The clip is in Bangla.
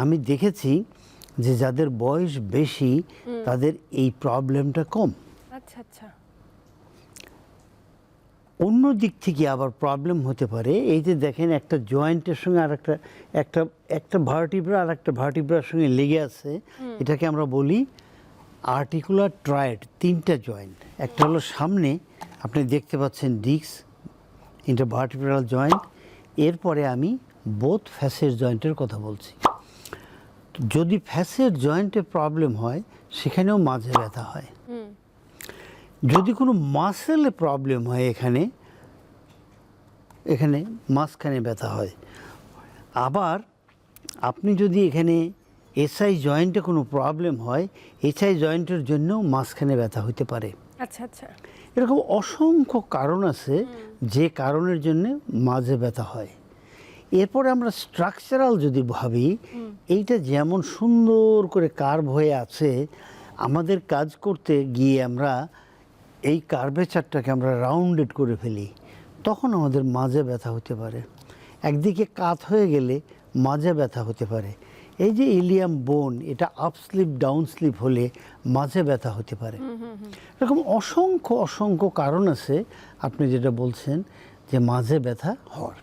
আমি দেখেছি যে যাদের বয়স বেশি তাদের এই প্রবলেমটা কম। আচ্ছা আচ্ছা। অন্য দিক থেকে আবার প্রবলেম হতে পারে। এই যে দেখেন একটা জয়েন্টের সঙ্গে আর একটা একটা একটা ভার্টিব্রা আর একটা ভার্টিব্রার সঙ্গে লেগে আছে। এটাকে আমরা বলি আর্টিকুলার ট্রায়েড তিনটা জয়েন্ট একটা হলো সামনে আপনি দেখতে পাচ্ছেন ডিক্স ইন্টার ভার্টিব্রাল জয়েন্ট এরপরে আমি বোথ ফ্যাসের জয়েন্টের কথা বলছি। যদি ফ্যাসের জয়েন্টে প্রবলেম হয় সেখানেও মাঝে ব্যথা হয়। যদি কোনো মাসেলে প্রবলেম হয় এখানে এখানে মাঝখানে ব্যথা হয়। আবার আপনি যদি এখানে এসআই জয়েন্টে কোনো প্রবলেম হয় এসআই জয়েন্টের জন্যও মাঝখানে ব্যথা হতে পারে। আচ্ছা আচ্ছা। এরকম অসংখ্য কারণ আছে যে কারণের জন্য মাঝে ব্যথা হয়। এরপরে আমরা স্ট্রাকচারাল যদি ভাবি এইটা যেমন সুন্দর করে কার্ভ হয়ে আছে আমাদের কাজ করতে গিয়ে আমরা এই কার্ভেচারটাকে আমরা রাউন্ডেড করে ফেলি তখন আমাদের মাঝে ব্যথা হতে পারে। একদিকে কাত হয়ে গেলে মাঝে ব্যথা হতে পারে। এই যে ইলিয়াম বোন এটা আপ স্লিপ ডাউন স্লিপ হলে মাঝে ব্যথা হতে পারে। এরকম অসংখ্য অসংখ্য কারণ আছে আপনি যেটা বলছেন যে মাঝে ব্যথা হওয়ার।